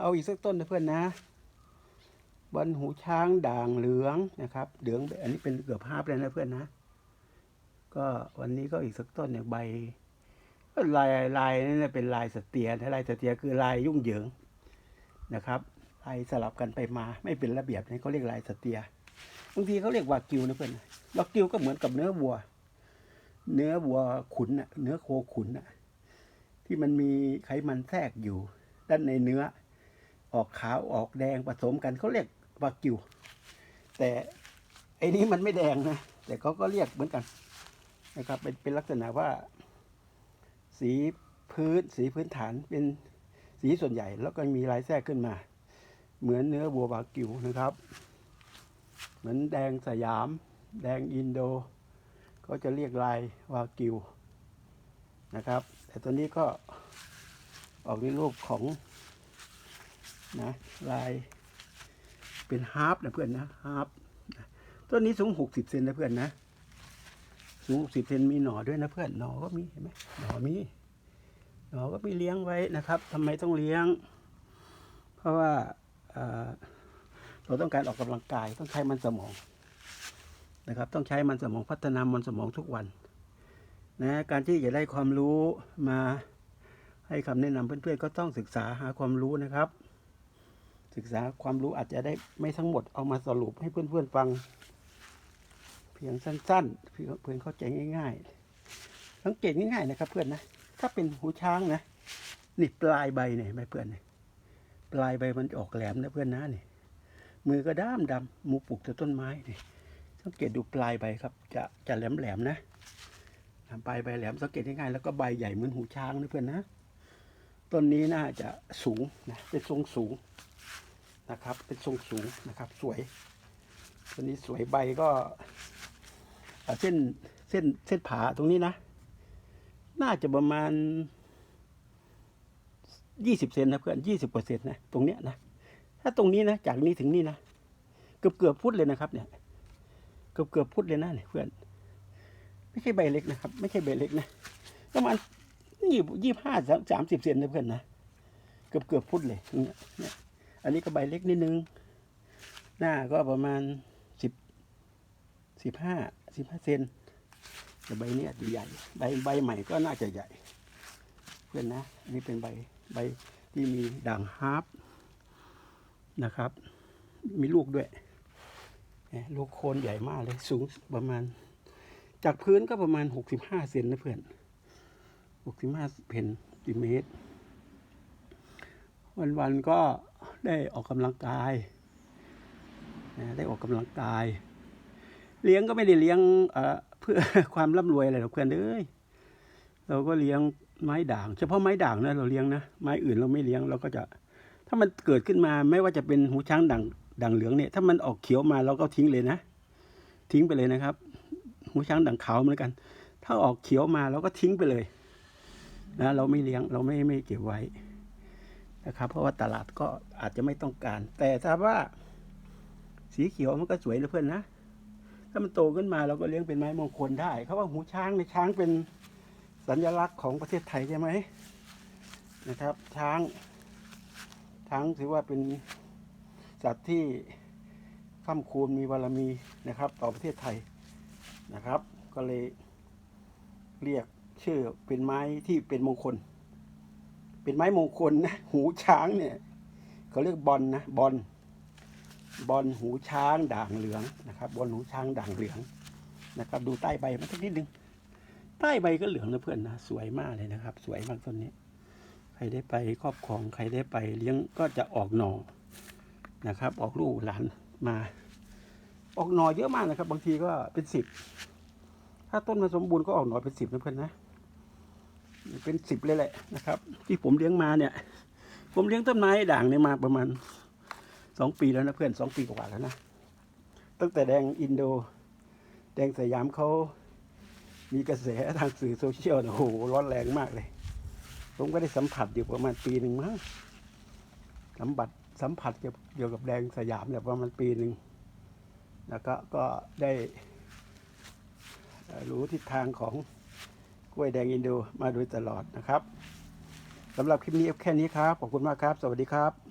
เอาอีกสักต้นนะเพื่อนนะบอลหูช้างด่างเหลืองนะครับ เหลืองอันนี้เป็นเกือบฮาบเลยนะเพื่อนนะ ก็วันนี้ก็อีกสักต้นเนี่ยใบก็ลายลายนี่เป็นลายสเตียนลายสเตียคือลายยุ่งเหยิงนะครับลายสลับกันไปมาไม่เป็นระเบียบนี่เขาเรียกลายสเตียบางทีเขาเรียกวากิวนะเพื่อนวากิวก็เหมือนกับเนื้อวัว เนื้อวัวขุนน่ะเนื้อโคขุนน่ะที่มันมีไขมันแทรกอยู่ ด้านในเนื้อ ออกขาวออกแดงผสมกันเขาเรียกวากิว แต่ไอ้นี้มันไม่แดงนะ แต่เขาก็เรียกเหมือนกันนะครับ เป็นเป็นลักษณะว่า สีพื้นสีพื้นฐานเป็นสีส่วนใหญ่ แล้วก็มีลายแทรกขึ้นมา เหมือนเนื้อวัววากิวนะครับ เหมือนแดงสยาม แดงอินโดเขาจะเรียกลายวากิวนะครับ แต่ตัวนี้ก็ออกในรูปของ นะลายเป็นฮาร์ปนะเพื่อนนะฮาร์ปต้นนี้สูงหกสิบเซนนะเพื่อนนะ สูงหกสิบเซนมีหน่อด้วยนะเพื่อนหน่อก็มีเห็นไหมหน่อมีหน่อก็มีเลี้ยงไว้นะครับทำไมต้องเลี้ยง เพราะว่าเราต้องการออกกำลังกายต้องใช้มันสมองนะครับ ต้องใช้มันสมองพัฒนามันสมองทุกวันนะการที่จะได้ความรู้มาให้คำแนะนำเพื่อนๆก็ต้องศึกษาหาความรู้นะครับ ศึกษาความรู้อาจจะได้ไม่ทั้งหมดเอามาสรุปให้เพื่อนๆฟัง เพียงสั้นๆเพื่อนเข้าใจง่ายๆ สังเกตง่ายๆนะครับ เพื่อนนะถ้าเป็นหูช้างนะนี่ปลายใบเนี่ยไหมเพื่อนเนี่ยปลายใบมันออกแหลมนะเพื่อนนะนี่มือก็ด้ามดำมูปลูกแต่ต้นไม้นี่สังเกตดูปลายใบครับ จะจะแหลมแหลมๆนะปลายใบแหลมสังเกตง่ายๆแล้วก็ใบใหญ่เหมือนหูช้างนะเพื่อนนะต้นนี้น่าจะสูงนะเป็นทรงสูง นะครับ เป็นทรงสูงนะครับ สวยต้นนี้สวยใบก็เส้นเส้นเส้นผาตรงนี้นะ น่าจะประมาณยี่สิบเซนนะเพื่อนยี่สิบเปอร์เซนนะตรงเนี้ยนะถ้าตรงนี้นะ จากนี้ถึงนี่นะเกือบเกือบๆฟุตเลยนะครับเนี่ยเกือบเกือบพุทธเลยนะเนี่ยเพื่อน ไม่ใช่ใบเล็กนะครับ ไม่ใช่ใบเล็กนะประมาณยี่ยี่ห้าสามสิบเซนนะเพื่อนนะเกือบเกือบพุทธเลยเนี่ยเนี่ย อันนี้ก็ใบเล็กนิดนึง หน้าก็ประมาณสิบสิบห้าสิบห้าเซนแต่ใบเนี้อาจจะใหญ่ ใบใบใหม่ก็น่าจะใหญ่ เพื่อนนะอันนี้เป็นใบใบที่มีด่างฮาร์ปนะครับ มีลูกด้วยเนี่ยลูกโคนใหญ่มากเลย สูงประมาณ จากพื้นก็ประมาณหกสิบห้าเซนนะเพื่อนหกสิบห้าเพนติเมตร วันๆก็ ได้ออกกำลังกายได้ออกกำลังกาย เลี้ยงก็ไม่ได้เลี้ยงเพื่อความร่ำรวยอะไรหรอกเพื่อนเอ้ยเราก็เลี้ยงไม้ด่าง เฉพาะไม้ด่างนะเราเลี้ยงนะไม้อื่นเราไม่เลี้ยงเราก็จะ ถ้ามันเกิดขึ้นมาไม่ว่าจะเป็นหูช้างด่างด่างเหลืองเนี่ยถ้ามันออกเขียวมาเราก็ทิ้งเลยนะ ทิ้งไปเลยนะครับ หูช้างด่างขาวเหมือนกัน ถ้าออกเขียวมาเราก็ทิ้งไปเลยนะเราไม่เลี้ยงเราไม่ไม่เก็บไว้ นะครับ เพราะว่าตลาดก็อาจจะไม่ต้องการ แต่ถ้าว่าสีเขียวมันก็สวยนะเพื่อนนะ ถ้ามันโตขึ้นมาเราก็เลี้ยงเป็นไม้มงคลได้ เขาว่าหูช้างในช้างเป็นสัญลักษณ์ของประเทศไทยใช่ไหมนะครับ ช้าง ช้างถือว่าเป็นสัตว์ที่ข้ามคูณมีบารมีนะครับ ต่อประเทศไทยนะครับ ก็เลยเรียกชื่อเป็นไม้ที่เป็นมงคล เป็นไม้มงคลนะ หูช้างเนี่ยเขาเรียกบอลนะบอลบอลหูช้างด่างเหลืองนะครับบอลหูช้างด่างเหลืองนะครับ ดูใต้ใบมันสักนิดนึงใต้ใบก็เหลืองนะเพื่อนนะสวยมากเลยนะครับ สวยมากต้นนี้ ใครได้ไปครอบครองใครได้ไปเลี้ยงก็จะออกหน่อนะครับ ออกลูกหลานมา ออกหน่อเยอะมากนะครับ บางทีก็เป็นสิบถ้าต้นมันสมบูรณ์ก็ออกหน่อเป็นสิบนะเพื่อนนะ เป็นสิบเลยแหละนะครับ ที่ผมเลี้ยงมาเนี่ย ผมเลี้ยงต้นไม้ด่างเนี่ยมาประมาณสองปีแล้วนะเพื่อนสองปีกว่าแล้วนะตั้งแต่แดงอินโด แดงสยามเขามีกระแสทางสื่อโซเชียลโอ้โหร้อนแรงมากเลย ผมก็ได้สัมผัสอยู่ประมาณปีหนึ่งมั้งสัมผัสสัมผัสเกี่ยวกับแดงสยามเนี่ยประมาณปีหนึ่งแล้วก็ก็ได้รู้ทิศทางของ กล้วยแดงอินโดมาโดยตลอดนะครับสำหรับคลิปนี้แค่นี้ครับ ขอบคุณมากครับ สวัสดีครับ